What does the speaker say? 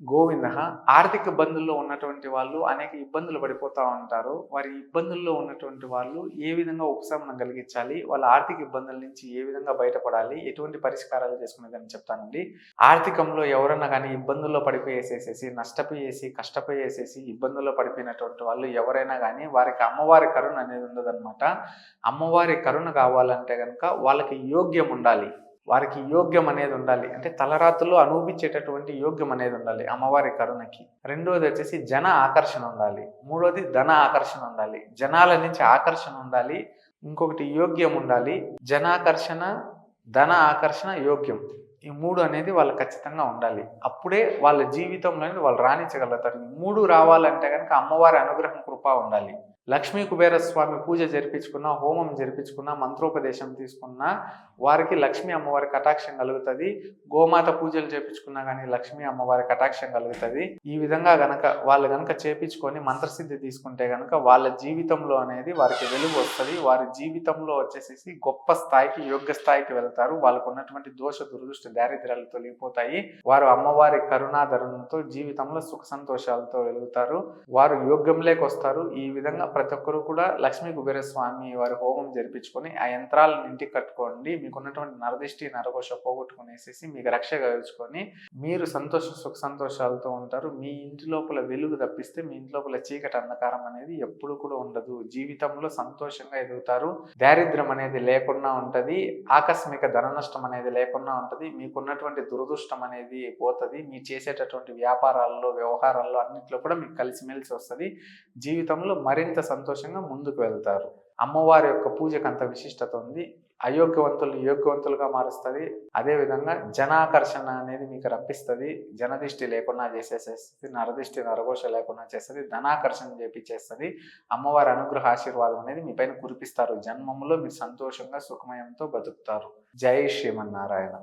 గోవింద ఆర్థిక ఇబ్బందుల్లో ఉన్నటువంటి వాళ్ళు అనేక ఇబ్బందులు పడిపోతూ ఉంటారు. వారి ఇబ్బందుల్లో ఉన్నటువంటి వాళ్ళు ఏ విధంగా ఉపశమనం కలిగించాలి? వాళ్ళ ఆర్థిక ఇబ్బందుల నుంచి ఏ విధంగా బయటపడాలి? ఎటువంటి పరిష్కారాలు చేసుకునేదని చెప్తానండి. ఆర్థికంలో ఎవరన్నా కానీ ఇబ్బందుల్లో పడిపోయేసేసేసి నష్టపోయేసి కష్టపోయేసేసి ఇబ్బందుల్లో పడిపోయినటువంటి వాళ్ళు ఎవరైనా కానీ వారికి అమ్మవారి కరుణ అనేది ఉండదన్నమాట. అమ్మవారి కరుణ కావాలంటే కనుక వాళ్ళకి యోగ్యం ఉండాలి. వారికి యోగ్యం అనేది ఉండాలి. అంటే తలరాతుల్లో అనుభవించేటటువంటి యోగ్యం అనేది ఉండాలి అమ్మవారి కరుణకి. రెండోది వచ్చేసి జన ఆకర్షణ ఉండాలి. మూడోది ధన ఆకర్షణ ఉండాలి. జనాల నుంచి ఆకర్షణ ఉండాలి. ఇంకొకటి యోగ్యం ఉండాలి. జనాకర్షణ ధన ఆకర్షణ యోగ్యం. ఈ మూడు అనేది వాళ్ళు ఖచ్చితంగా ఉండాలి. అప్పుడే వాళ్ళ జీవితంలో వాళ్ళు రాణించగలుగుతారు. ఈ మూడు రావాలంటే కనుక అమ్మవారి అనుగ్రహం కృప ఉండాలి. లక్ష్మీ కుబేర స్వామి పూజ జరిపించుకున్న హోమం జరిపించుకున్న మంత్రోపదేశం తీసుకున్న వారికి లక్ష్మీ అమ్మవారి కటాక్షం కలుగుతుంది. గోమాత పూజలు చేపించుకున్నా కానీ లక్ష్మీ అమ్మవారి కటాక్షం కలుగుతుంది. ఈ విధంగా గనక వాళ్ళు గనక చేపించుకొని మంత్రసిద్ధి తీసుకుంటే గనక వాళ్ళ జీవితంలో అనేది వారికి వెలుగు వస్తుంది. వారి జీవితంలో వచ్చేసేసి గొప్ప స్థాయికి యోగ్య స్థాయికి వెళ్తారు. వాళ్ళకు ఉన్నటువంటి దోష దురదృష్ట దారిద్ర్యాలు తొలగిపోతాయి వారు అమ్మవారి కరుణాధరణతో జీవితంలో సుఖ సంతోషాలతో వెలుగుతారు. వారు యోగ్యంలోకి వస్తారు. ఈ విధంగా ప్రతి ఒక్కరు కూడా లక్ష్మీ కుబేర స్వామి వారి హోమం జరిపించుకొని ఆ యంత్రాలను ఇంటికి కట్టుకోండి. మీకున్నటువంటి నరదిష్టి నరఘోష పోగొట్టుకునేసేసి మీకు రక్ష కలుచుకొని మీరు సంతోష సుఖ సంతోషాలతో ఉంటారు. మీ ఇంటి లోపల వెలుగు తప్పిస్తే మీ ఇంటి లోపల చీకటి అంధకారం అనేది ఎప్పుడు కూడా ఉండదు. జీవితంలో సంతోషంగా ఎదుగుతారు. దారిద్ర్యం అనేది లేకుండా ఉంటుంది. ఆకస్మిక ధన నష్టం అనేది లేకుండా ఉంటుంది. మీకున్నటువంటి దురదృష్టం అనేది పోతుంది మీరు చేసేటటువంటి వ్యాపారాల్లో వ్యవహారాల్లో అన్నింటిలో కూడా మీకు కలిసిమెలిసి వస్తుంది. జీవితంలో మరింత సంతోషంగా ముందుకు వెళ్తారు. అమ్మవారి యొక్క పూజకు అంత విశిష్టత ఉంది. అయోగ్యవంతులు యోగ్యవంతులుగా మారుస్తుంది. అదేవిధంగా జనాకర్షణ అనేది మీకు రప్పిస్తుంది. జనదిష్టి లేకుండా చేసేసేస్తుంది నరదిష్టి నరఘోష లేకుండా చేస్తుంది ధనాకర్షణ చేపించేస్తుంది అమ్మవారి అనుగ్రహ ఆశీర్వాదం అనేది మీ పైన కురిపిస్తారు. జన్మంలో మీరు సంతోషంగా సుఖమయంతో బతుకుతారు. జై శ్రీమన్నారాయణ.